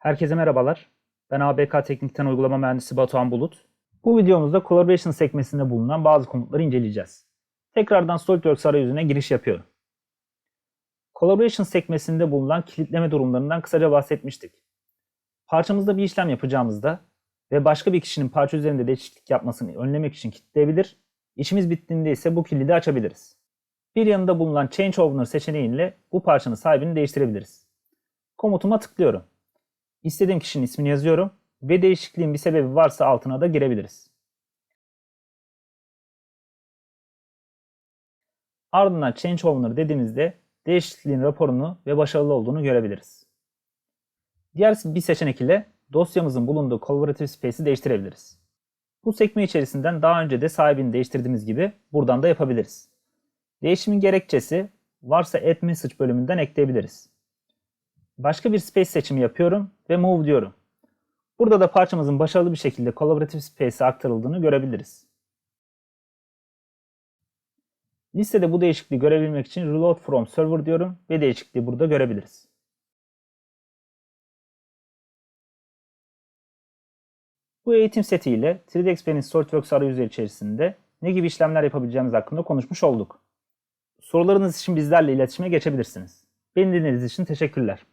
Herkese merhabalar. Ben ABK Teknikten Uygulama Mühendisi Batuhan Bulut. Bu videomuzda Collaboration sekmesinde bulunan bazı komutları inceleyeceğiz. Tekrardan SolidWorks arayüzüne giriş yapıyorum. Collaboration sekmesinde bulunan kilitleme durumlarından kısaca bahsetmiştik. Parçamızda bir işlem yapacağımızda ve başka bir kişinin parça üzerinde değişiklik yapmasını önlemek için kilitleyebilir, işimiz bittiğinde ise bu kilidi açabiliriz. Bir yanında bulunan Change Owner seçeneğiyle bu parçanın sahibini değiştirebiliriz. Komutuma tıklıyorum. İstediğim kişinin ismini yazıyorum ve değişikliğin bir sebebi varsa altına da girebiliriz. Ardından Change Owner dediğimizde değişikliğin raporunu ve başarılı olduğunu görebiliriz. Diğer bir seçenek ile dosyamızın bulunduğu Collaborative Space'i değiştirebiliriz. Bu sekme içerisinden daha önce de sahibini değiştirdiğimiz gibi buradan da yapabiliriz. Değişimin gerekçesi varsa Add Message bölümünden ekleyebiliriz. Başka bir space seçimi yapıyorum ve Move diyorum. Burada da parçamızın başarılı bir şekilde Collaborative Space'e aktarıldığını görebiliriz. Listede bu değişikliği görebilmek için Reload from Server diyorum ve değişikliği burada görebiliriz. Bu eğitim setiyle 3D Experience SolidWorks arayüzü içerisinde ne gibi işlemler yapabileceğimiz hakkında konuşmuş olduk. Sorularınız için bizlerle iletişime geçebilirsiniz. Beni dinlediğiniz için teşekkürler.